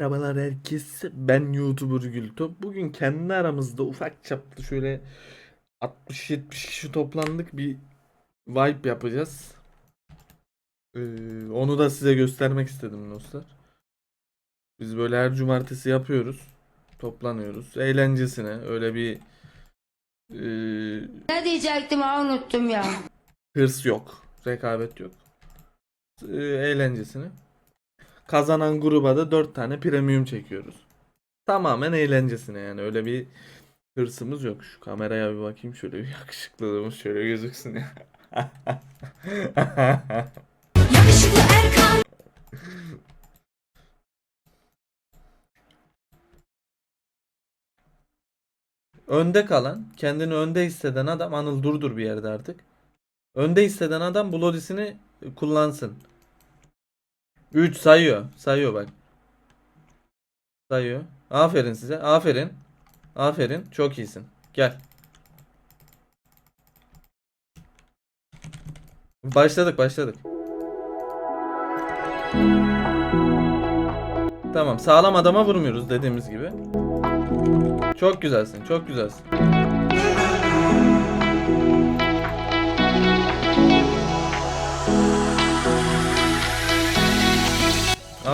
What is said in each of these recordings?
Merhabalar herkese. Ben YouTuber Gültop. Bugün kendi aramızda ufak çaplı şöyle 60-70 kişi toplandık bir vibe yapacağız. Ee, onu da size göstermek istedim dostlar. Biz böyle her cumartesi yapıyoruz. Toplanıyoruz. Eğlencesine öyle bir ee, Ne diyecektim ha unuttum ya. hırs yok. Rekabet yok. Ee, eğlencesine. Kazanan gruba da 4 tane premium çekiyoruz. Tamamen eğlencesine yani öyle bir hırsımız yok. Şu kameraya bir bakayım şöyle bir yakışıklılığımız şöyle gözüksün ya. Yakışıklı Erkan. önde kalan, kendini önde hisseden adam Anıl durdur bir yerde artık. Önde hisseden adam Bloodis'ini kullansın. 3 sayıyor. Sayıyor bak. Sayıyor. Aferin size. Aferin. Aferin. Çok iyisin. Gel. Başladık başladık. Tamam sağlam adama vurmuyoruz dediğimiz gibi. Çok güzelsin çok güzelsin.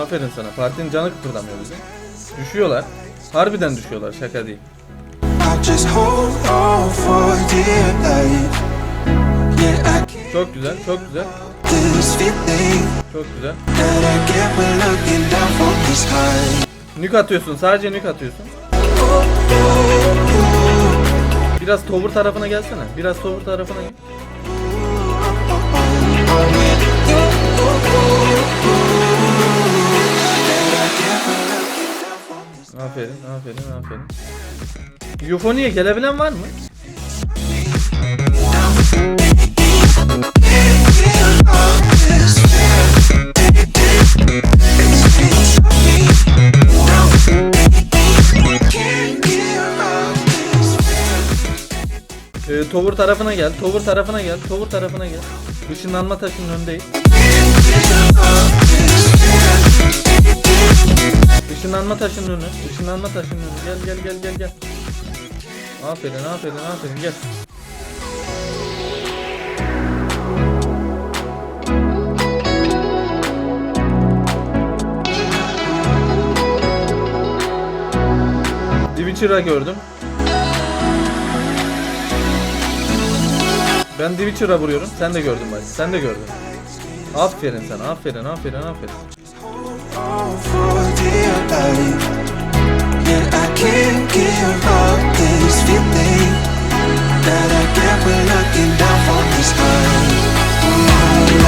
Aferin sana. Partinin canı kıpırdamıyor bize. Düşüyorlar. Harbiden düşüyorlar. Şaka değil. Çok güzel. Çok güzel. Çok güzel. Nük atıyorsun. Sadece nük atıyorsun. Biraz tavır tarafına gelsene. Biraz tavır tarafına gel. Aferin, aferin, aferin. Yufoniye gelebilen var mı? Ee, Tovur tarafına gel, Tovur tarafına gel, Tovur tarafına gel. Işınlanma taşının önündeyiz. Işınlanma taşının önü, ışınlanma taşının önü. Gel gel gel gel gel. Aferin, aferin, aferin gel. Witcher'a gördüm. Ben Witcher'a vuruyorum. Sen de gördün bak. Sen de gördün. Aferin sana. Aferin, aferin, aferin. I can't this feeling That I get when looking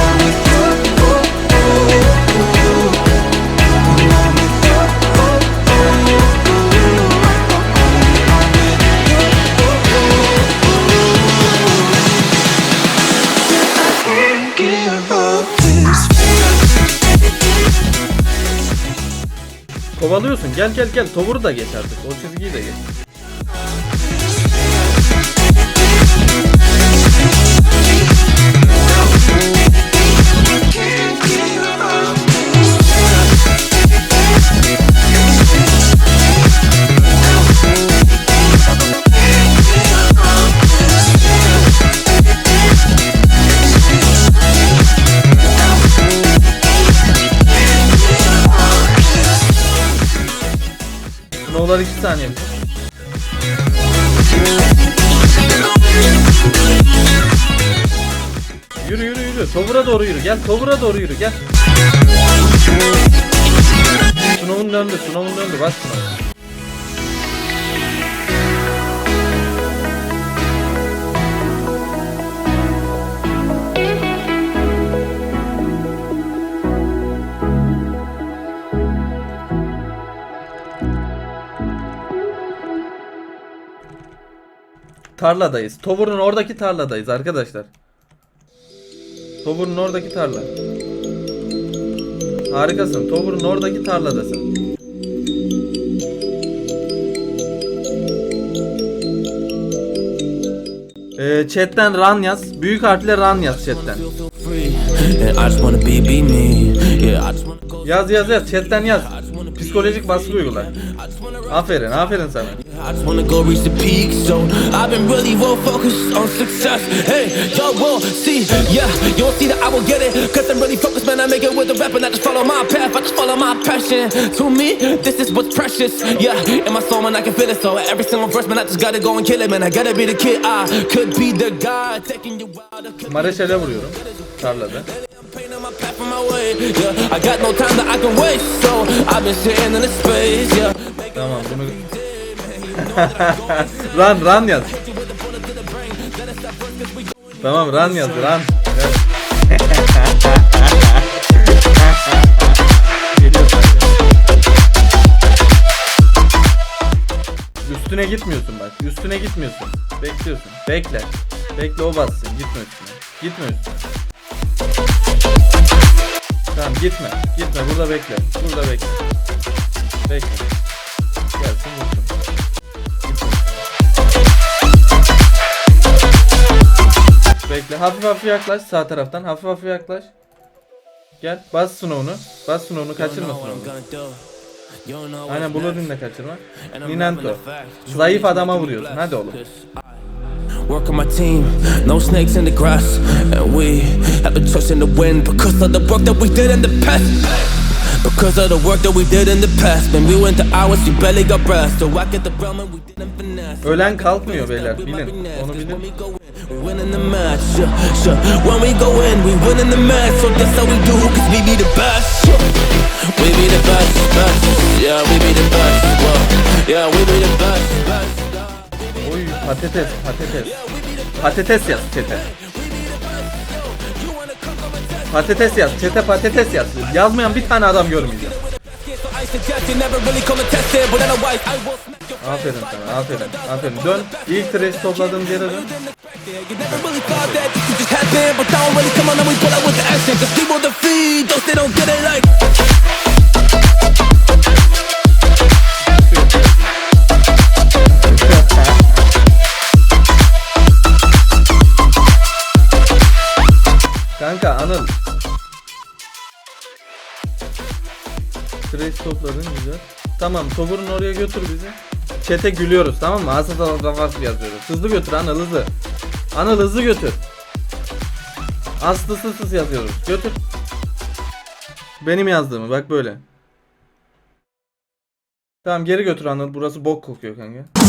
I'm with you, Give up. Kovalıyorsun. Gel gel gel. Tovuru da geç artık. O çizgiyi de geç. Snow'lar 2 saniye. Yürü yürü yürü. Tovura doğru yürü. Gel Tovura doğru yürü. Gel. Snow'un döndü. Snow'un döndü. Bak Tarladayız. Tovur'un oradaki tarladayız arkadaşlar. Tovur'un oradaki tarla. Harikasın. Tovur'un oradaki tarladasın. Ee, chatten run yaz. Büyük harfle run yaz chatten. Yaz yaz yaz chatten yaz. Psikolojik baskı uygula. Aferin, aferin sana. I just wanna go reach the peak, so I've been really well focused on success. Hey, y'all will see, yeah, you'll see that I will get it. Cause I'm really focused, man. I make it with the rap and I just follow my path, I just follow my passion. To me, this is what's precious, yeah. In my soul, man, I can feel it. So every single verse, man, I just gotta go and kill it, man. I gotta be the kid, I could be the guy taking you out of Mareşal'e vuruyorum. Tarlada. my path on my way. I got no time that I can waste, so I've been in the space, yeah. Tamam bunu... run run yaz. Tamam run yaz run. Üstüne gitmiyorsun bak. Üstüne gitmiyorsun. Bekliyorsun. Bekle. Bekle o bassın. Gitme üstüne. Gitme üstüne. Tamam gitme. Gitme. Burada bekle. Burada bekle. Bekle. Gelsin vursun. Bekle. Hafif hafif yaklaş sağ taraftan. Hafif hafif yaklaş. Gel. Bas snow'unu. Bas snow'unu kaçırma snow'unu. Aynen next. dinle kaçırma. Ninanto. Zayıf adama vuruyorsun. Hadi oğlum. Work on my team, no snakes in the grass, and we have a trust in the wind because of the work that we did in the past. Because of the work that we did in the past, when we went to hours, we barely got rest. So I get the realm and we didn't finesse. Ölen kalkmıyor beyler. Bilin. Onu bilin. We go in, we win in the match. Yeah, sure. When we go in, we win in the match. So that's how we do, cause we be the best. Yeah. We be the best, best. Yeah, we be the best. Whoa. Yeah, we be the best, best. Oy patates patates. Patates yaz çete. Patates yaz. Çete patates yaz. Yazmayan bir tane adam görmeyeceğim. Aferin sana. Aferin. Aferin. Dön. İlk trash topladığım yere dön. You never really thought that this could just happen, but don't really come on and we pull out with the action. Cause people defeat those they don't get it like. Kanka Anıl. Trash topladın güzel. Tamam Tobur'un oraya götür bizi. Çete gülüyoruz tamam mı? Asıl yazıyoruz. Hızlı götür Anıl hızlı. Anıl hızlı götür. Aslı sısız yazıyoruz. Götür. Benim yazdığımı bak böyle. Tamam geri götür Anıl. Burası bok kokuyor kanka.